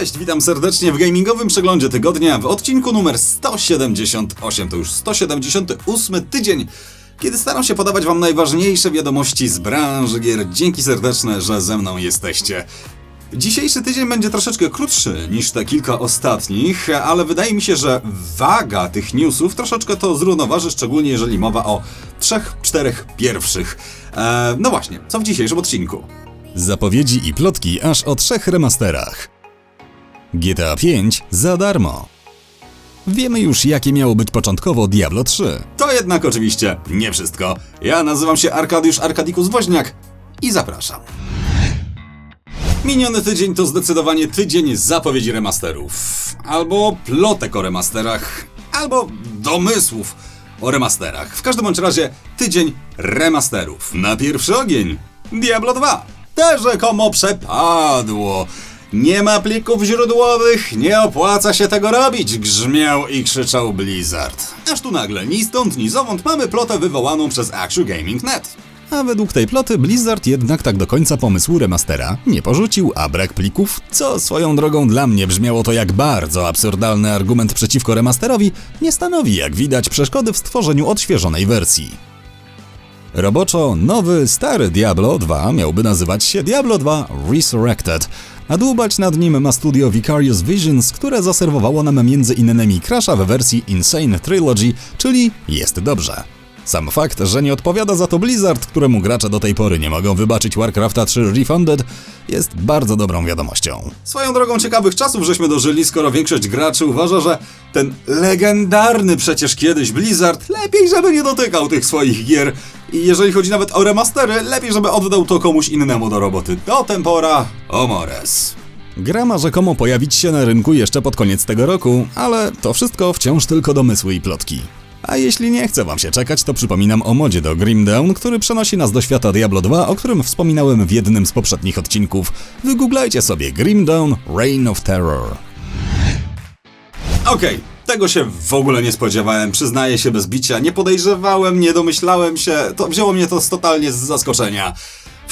Cześć, witam serdecznie w gamingowym przeglądzie tygodnia w odcinku numer 178. To już 178 tydzień, kiedy staram się podawać Wam najważniejsze wiadomości z branży gier. Dzięki serdeczne, że ze mną jesteście. Dzisiejszy tydzień będzie troszeczkę krótszy niż te kilka ostatnich, ale wydaje mi się, że waga tych newsów troszeczkę to zrównoważy, szczególnie jeżeli mowa o trzech, czterech pierwszych. Eee, no właśnie, co w dzisiejszym odcinku? Zapowiedzi i plotki aż o trzech remasterach. GTA 5 za darmo. Wiemy już, jakie miało być początkowo Diablo 3. To jednak oczywiście nie wszystko. Ja nazywam się Arkadiusz Arkadikus Woźniak i zapraszam. Miniony tydzień to zdecydowanie tydzień zapowiedzi remasterów. Albo plotek o remasterach, albo domysłów o remasterach. W każdym bądź razie tydzień remasterów. Na pierwszy ogień Diablo 2. Te rzekomo przepadło. Nie ma plików źródłowych, nie opłaca się tego robić, grzmiał i krzyczał Blizzard. Aż tu nagle, ni stąd, ni zowąd mamy plotę wywołaną przez Actual Gaming Net. A według tej ploty Blizzard jednak tak do końca pomysłu remastera nie porzucił, a brak plików, co swoją drogą dla mnie brzmiało to jak bardzo absurdalny argument przeciwko remasterowi, nie stanowi jak widać przeszkody w stworzeniu odświeżonej wersji. Roboczo nowy, stary Diablo 2 miałby nazywać się Diablo 2 Resurrected, a dłubać nad nim ma studio Vicarious Visions, które zaserwowało nam między innymi Crasha w wersji Insane Trilogy, czyli jest dobrze. Sam fakt, że nie odpowiada za to Blizzard, któremu gracze do tej pory nie mogą wybaczyć Warcrafta 3 Refunded, jest bardzo dobrą wiadomością. Swoją drogą ciekawych czasów żeśmy dożyli, skoro większość graczy uważa, że ten legendarny przecież kiedyś Blizzard lepiej, żeby nie dotykał tych swoich gier. I jeżeli chodzi nawet o remastery, lepiej, żeby oddał to komuś innemu do roboty. Do tempora, omores. Gra ma rzekomo pojawić się na rynku jeszcze pod koniec tego roku, ale to wszystko wciąż tylko domysły i plotki. A jeśli nie chce wam się czekać, to przypominam o modzie do Grim Dawn, który przenosi nas do świata Diablo 2, o którym wspominałem w jednym z poprzednich odcinków. Wygooglajcie sobie Grim Dawn Reign of Terror. Okej, tego się w ogóle nie spodziewałem, przyznaję się bez bicia. Nie podejrzewałem, nie domyślałem się, to wzięło mnie to totalnie z zaskoczenia.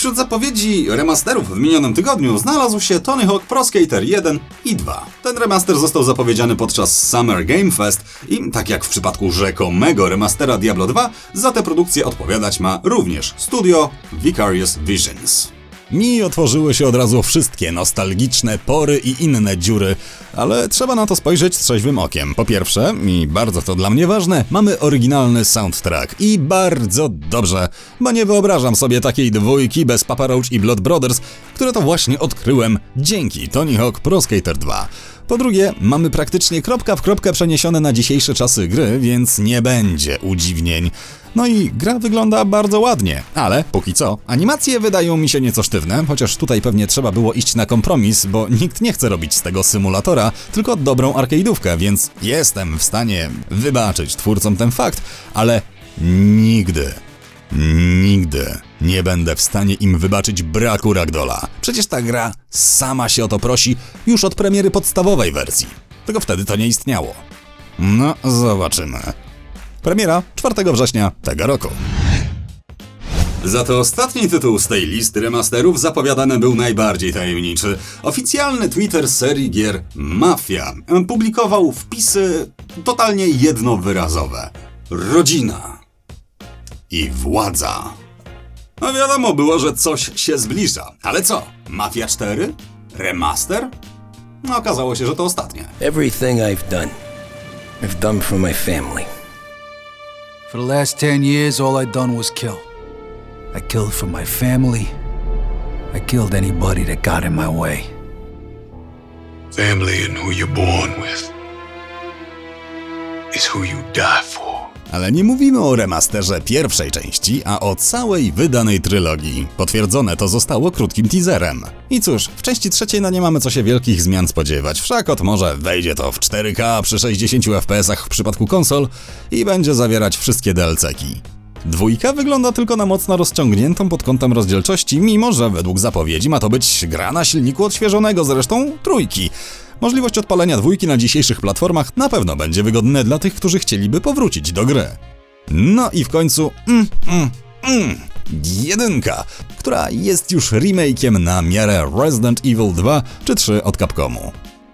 Wśród zapowiedzi remasterów w minionym tygodniu znalazł się Tony Hawk Pro Skater 1 i 2. Ten remaster został zapowiedziany podczas Summer Game Fest i, tak jak w przypadku rzekomego remastera Diablo 2, za tę produkcję odpowiadać ma również studio Vicarious Visions. Mi otworzyły się od razu wszystkie nostalgiczne pory i inne dziury, ale trzeba na to spojrzeć trzeźwym okiem. Po pierwsze, i bardzo to dla mnie ważne, mamy oryginalny soundtrack i bardzo dobrze, bo nie wyobrażam sobie takiej dwójki bez Papa Roach i Blood Brothers, które to właśnie odkryłem dzięki Tony Hawk Pro Skater 2. Po drugie, mamy praktycznie kropka w kropkę przeniesione na dzisiejsze czasy gry, więc nie będzie udziwnień. No i gra wygląda bardzo ładnie, ale póki co animacje wydają mi się nieco sztywne, chociaż tutaj pewnie trzeba było iść na kompromis, bo nikt nie chce robić z tego symulatora, tylko dobrą arcade'ówkę, więc jestem w stanie wybaczyć twórcom ten fakt, ale nigdy, nigdy nie będę w stanie im wybaczyć braku Ragdola. Przecież ta gra sama się o to prosi już od premiery podstawowej wersji. Tylko wtedy to nie istniało. No, zobaczymy. Premiera 4 września tego roku. Za to ostatni tytuł z tej listy remasterów zapowiadany był najbardziej tajemniczy. Oficjalny Twitter serii gier Mafia publikował wpisy totalnie jednowyrazowe. Rodzina i władza. No wiadomo było, że coś się zbliża. Ale co? Mafia 4? Remaster? No okazało się, że to ostatnie. Everything I've done, I've done for my family. For the last 10 years, all I done was kill. I killed for my family. I killed anybody that got in my way. Family and who you're born with is who you die for. Ale nie mówimy o remasterze pierwszej części, a o całej wydanej trylogii. Potwierdzone to zostało krótkim teaserem. I cóż, w części trzeciej no nie mamy co się wielkich zmian spodziewać. Wszak od może wejdzie to w 4K przy 60 fps w przypadku konsol i będzie zawierać wszystkie DLC-ki. Dwójka wygląda tylko na mocno rozciągniętą pod kątem rozdzielczości, mimo że według zapowiedzi ma to być gra na silniku odświeżonego zresztą trójki. Możliwość odpalenia dwójki na dzisiejszych platformach na pewno będzie wygodne dla tych, którzy chcieliby powrócić do gry. No i w końcu, mm, mm, mm, jedynka, która jest już remake'iem na miarę Resident Evil 2 czy 3 od Capcomu.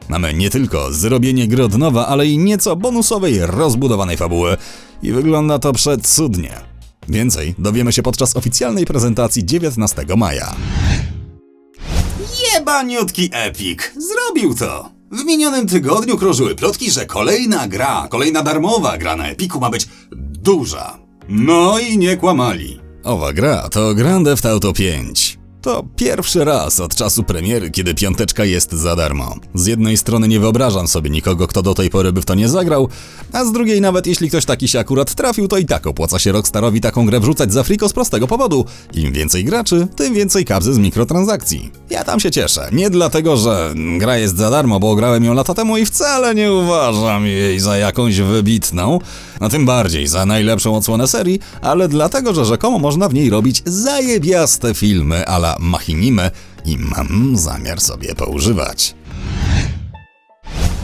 Mamy nie tylko zrobienie gry od nowa, ale i nieco bonusowej, rozbudowanej fabuły. I wygląda to przecudnie. Więcej dowiemy się podczas oficjalnej prezentacji 19 maja. Jebaniutki Epic! Zrobił to! W minionym tygodniu krążyły plotki, że kolejna gra, kolejna darmowa gra na Epiku ma być duża. No i nie kłamali. Owa gra to Grand Theft Auto 5. To pierwszy raz od czasu premiery, kiedy piąteczka jest za darmo. Z jednej strony nie wyobrażam sobie nikogo, kto do tej pory by w to nie zagrał, a z drugiej nawet jeśli ktoś taki się akurat trafił, to i tak opłaca się Rockstarowi taką grę wrzucać za friko z prostego powodu. Im więcej graczy, tym więcej kapsy z mikrotransakcji. Ja tam się cieszę. Nie dlatego, że gra jest za darmo, bo grałem ją lata temu i wcale nie uważam jej za jakąś wybitną, a tym bardziej za najlepszą odsłonę serii, ale dlatego, że rzekomo można w niej robić zajebiaste filmy a la Machinime i mam zamiar sobie poużywać.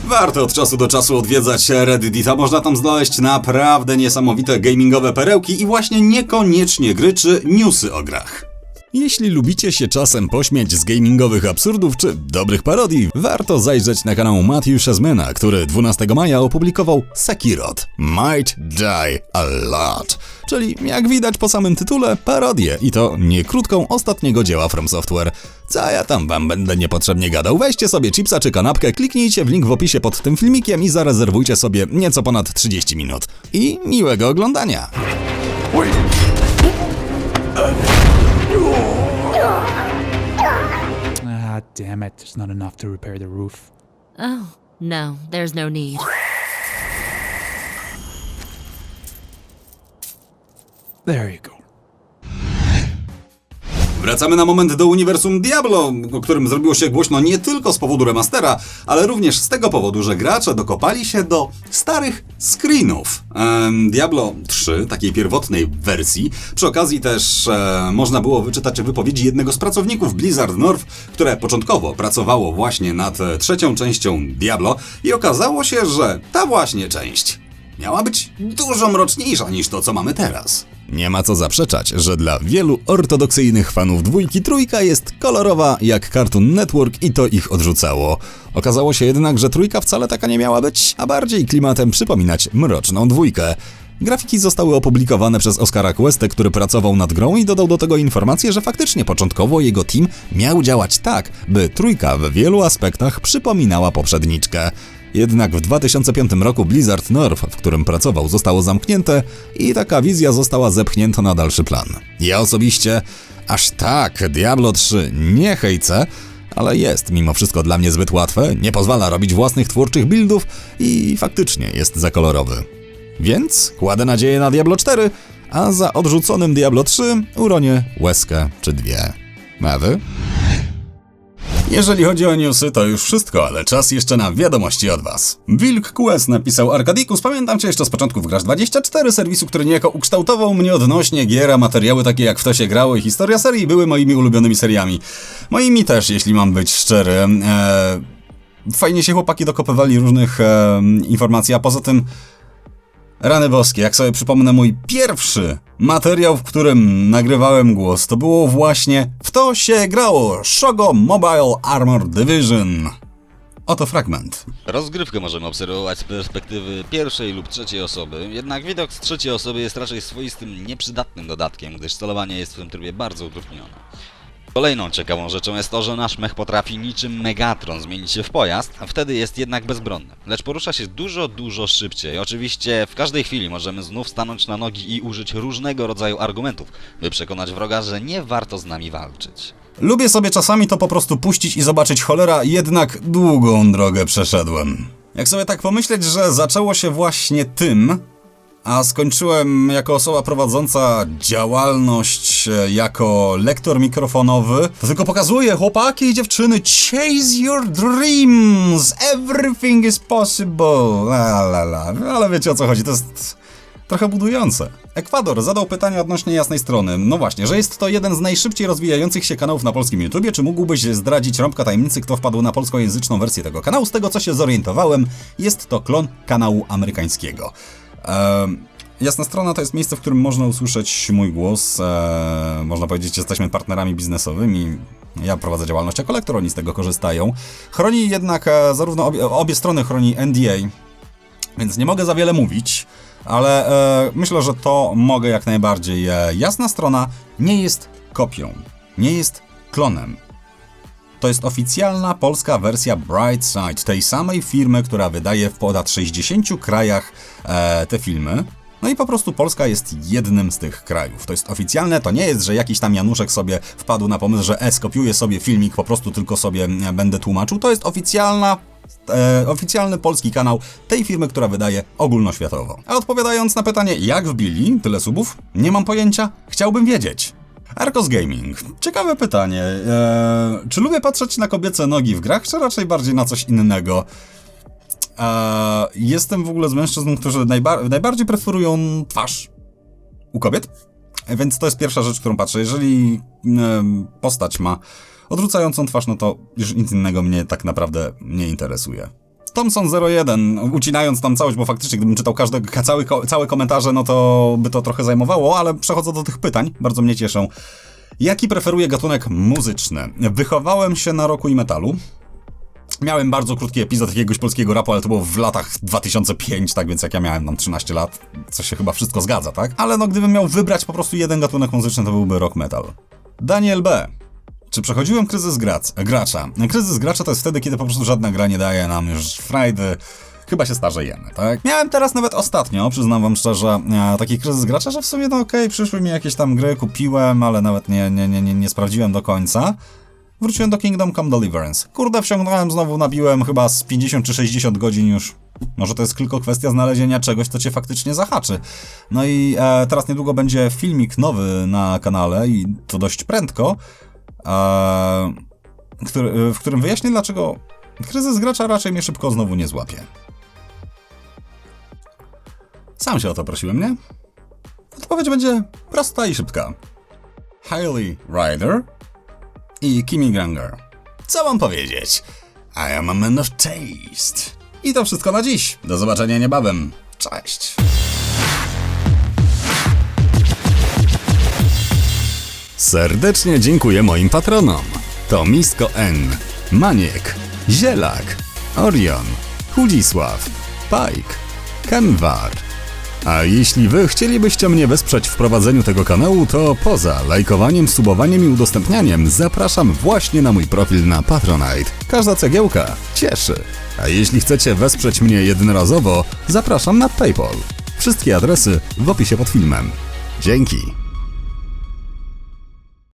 Warto od czasu do czasu odwiedzać Reddita, można tam znaleźć naprawdę niesamowite gamingowe perełki i właśnie niekoniecznie gry czy newsy o grach. Jeśli lubicie się czasem pośmiać z gamingowych absurdów czy dobrych parodii, warto zajrzeć na kanał Matthew Shazmana, który 12 maja opublikował Sekirot Might Die a Lot, czyli jak widać po samym tytule, parodię i to nie krótką ostatniego dzieła From Software. Co ja tam wam będę niepotrzebnie gadał? Weźcie sobie chipsa czy kanapkę, kliknijcie w link w opisie pod tym filmikiem i zarezerwujcie sobie nieco ponad 30 minut. I miłego oglądania! Ah, damn it. There's not enough to repair the roof. Oh, no, there's no need. There you go. Wracamy na moment do uniwersum Diablo, o którym zrobiło się głośno nie tylko z powodu remastera, ale również z tego powodu, że gracze dokopali się do starych screenów. Em, Diablo 3, takiej pierwotnej wersji. Przy okazji też e, można było wyczytać wypowiedzi jednego z pracowników Blizzard North, które początkowo pracowało właśnie nad e, trzecią częścią Diablo i okazało się, że ta właśnie część miała być dużo mroczniejsza niż to, co mamy teraz. Nie ma co zaprzeczać, że dla wielu ortodoksyjnych fanów dwójki trójka jest kolorowa jak Cartoon Network i to ich odrzucało. Okazało się jednak, że trójka wcale taka nie miała być, a bardziej klimatem przypominać mroczną dwójkę. Grafiki zostały opublikowane przez Oscara Questę, który pracował nad grą i dodał do tego informację, że faktycznie początkowo jego team miał działać tak, by trójka w wielu aspektach przypominała poprzedniczkę. Jednak w 2005 roku Blizzard North, w którym pracował, zostało zamknięte i taka wizja została zepchnięta na dalszy plan. Ja osobiście aż tak Diablo 3 nie hejcę, ale jest mimo wszystko dla mnie zbyt łatwe, nie pozwala robić własnych twórczych buildów i faktycznie jest za kolorowy. Więc kładę nadzieję na Diablo 4, a za odrzuconym Diablo 3 uronię łezkę czy dwie. A wy? Jeżeli chodzi o newsy, to już wszystko, ale czas jeszcze na wiadomości od Was. Wilk QS napisał Arkadikus, pamiętam Cię jeszcze z początków Grasz 24, serwisu, który niejako ukształtował mnie odnośnie gier, a materiały takie jak w to się grało i historia serii były moimi ulubionymi seriami. Moimi też, jeśli mam być szczery. Eee, fajnie się chłopaki dokopywali różnych informacji, a poza tym Rany boskie, jak sobie przypomnę mój pierwszy materiał, w którym nagrywałem głos, to było właśnie W to się grało Shogo Mobile Armor Division. Oto fragment. Rozgrywkę możemy obserwować z perspektywy pierwszej lub trzeciej osoby, jednak widok z trzeciej osoby jest raczej swoistym, nieprzydatnym dodatkiem, gdyż celowanie jest w tym trybie bardzo utrudnione. Kolejną ciekawą rzeczą jest to, że nasz mech potrafi niczym Megatron zmienić się w pojazd, a wtedy jest jednak bezbronny. Lecz porusza się dużo, dużo szybciej. Oczywiście w każdej chwili możemy znów stanąć na nogi i użyć różnego rodzaju argumentów, by przekonać wroga, że nie warto z nami walczyć. Lubię sobie czasami to po prostu puścić i zobaczyć cholera, jednak długą drogę przeszedłem. Jak sobie tak pomyśleć, że zaczęło się właśnie tym, a skończyłem jako osoba prowadząca działalność e, jako lektor mikrofonowy, to tylko pokazuję, chłopaki i dziewczyny, chase your dreams, everything is possible, la la la, ale wiecie o co chodzi, to jest trochę budujące. Ekwador zadał pytanie odnośnie jasnej strony. No właśnie, że jest to jeden z najszybciej rozwijających się kanałów na polskim YouTubie. Czy mógłbyś zdradzić rąbka tajemnicy, kto wpadł na polskojęzyczną wersję tego kanału? Z tego co się zorientowałem, jest to klon kanału amerykańskiego. Jasna Strona to jest miejsce, w którym można usłyszeć mój głos. E, można powiedzieć, jesteśmy partnerami biznesowymi. Ja prowadzę działalność jako lektor, oni z tego korzystają. Chroni jednak e, zarówno obie, obie strony chroni NDA, więc nie mogę za wiele mówić, ale e, myślę, że to mogę jak najbardziej. E, jasna Strona nie jest kopią, nie jest klonem. To jest oficjalna polska wersja Brightside, tej samej firmy, która wydaje w ponad 60 krajach e, te filmy. No i po prostu Polska jest jednym z tych krajów. To jest oficjalne, to nie jest, że jakiś tam Januszek sobie wpadł na pomysł, że e, skopiuję sobie filmik, po prostu tylko sobie będę tłumaczył. To jest oficjalna e, oficjalny polski kanał tej firmy, która wydaje ogólnoświatowo. A odpowiadając na pytanie, jak wbili tyle subów, nie mam pojęcia, chciałbym wiedzieć. Arcos Gaming. Ciekawe pytanie. Eee, czy lubię patrzeć na kobiece nogi w grach, czy raczej bardziej na coś innego? Eee, jestem w ogóle z mężczyzn, którzy najba- najbardziej preferują twarz u kobiet, więc to jest pierwsza rzecz, którą patrzę. Jeżeli postać ma odwrócającą twarz, no to już nic innego mnie tak naprawdę nie interesuje. Thompson01, ucinając tam całość, bo faktycznie gdybym czytał każde, ka- cały, całe komentarze, no to by to trochę zajmowało, ale przechodzę do tych pytań, bardzo mnie cieszą. Jaki preferuję gatunek muzyczny? Wychowałem się na roku i metalu. Miałem bardzo krótki epizod jakiegoś polskiego rapu, ale to było w latach 2005, tak więc jak ja miałem tam 13 lat, co się chyba wszystko zgadza, tak? Ale no gdybym miał wybrać po prostu jeden gatunek muzyczny, to byłby rock metal. Daniel B. Czy przechodziłem kryzys grac, gracza? Kryzys gracza to jest wtedy, kiedy po prostu żadna gra nie daje nam już frajdy. Chyba się starzejemy, tak? Miałem teraz nawet ostatnio, przyznam wam szczerze, e, taki kryzys gracza, że w sumie no okej, przyszły mi jakieś tam gry, kupiłem, ale nawet nie, nie, nie, nie, nie sprawdziłem do końca. Wróciłem do Kingdom Come Deliverance. Kurde, wsiągnąłem znowu, nabiłem chyba z 50 czy 60 godzin już. Może to jest tylko kwestia znalezienia czegoś, co cię faktycznie zahaczy. No i e, teraz niedługo będzie filmik nowy na kanale i to dość prędko, który, w którym wyjaśnię, dlaczego kryzys gracza raczej mnie szybko znowu nie złapie. Sam się o to prosiłem, nie? Odpowiedź będzie prosta i szybka. Hailey Ryder i Kimi Granger. Co mam powiedzieć? I am a man of taste. I to wszystko na dziś. Do zobaczenia niebawem. Cześć. Serdecznie dziękuję moim patronom. To Misko N, Maniek, Zielak, Orion, Chudzisław, Pike, Kenwar. A jeśli wy chcielibyście mnie wesprzeć w prowadzeniu tego kanału, to poza lajkowaniem, subowaniem i udostępnianiem zapraszam właśnie na mój profil na Patronite. Każda cegiełka cieszy. A jeśli chcecie wesprzeć mnie jednorazowo, zapraszam na PayPal. Wszystkie adresy w opisie pod filmem. Dzięki.